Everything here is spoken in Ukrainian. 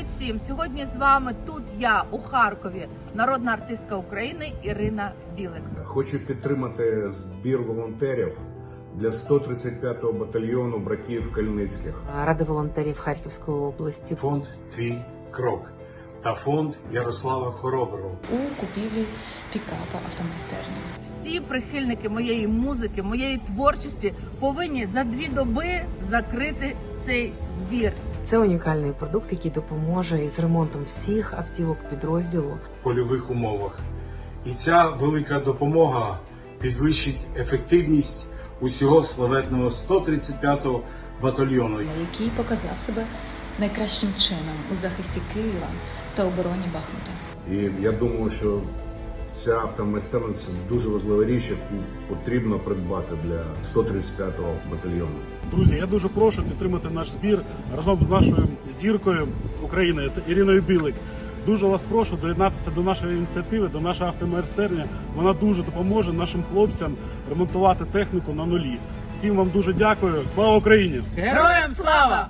Привіт всім! Сьогодні з вами тут я у Харкові, народна артистка України Ірина Білик. Хочу підтримати збір волонтерів для 135-го батальйону братів Кальницьких. Ради волонтерів Харківської області. фонд Твій крок та фонд Ярослава Хороброго. у купівлі пікапа автомайстерні. Всі прихильники моєї музики, моєї творчості повинні за дві доби закрити цей збір. Це унікальний продукт, який допоможе із ремонтом всіх автівок підрозділу. в польових умовах. І ця велика допомога підвищить ефективність усього славетного 135-го батальйону. який показав себе найкращим чином у захисті Києва та обороні Бахмута. І я думаю, що ця автомайстерня це дуже важлива річ, яку потрібно придбати для 135-го батальйону. Друзі, я дуже прошу підтримати наш збір разом з нашою зіркою України з Іриною Білик. Дуже вас прошу доєднатися до нашої ініціативи, до нашої автомайстерні. Вона дуже допоможе нашим хлопцям ремонтувати техніку на нулі. Всім вам дуже дякую. Слава Україні! Героям слава!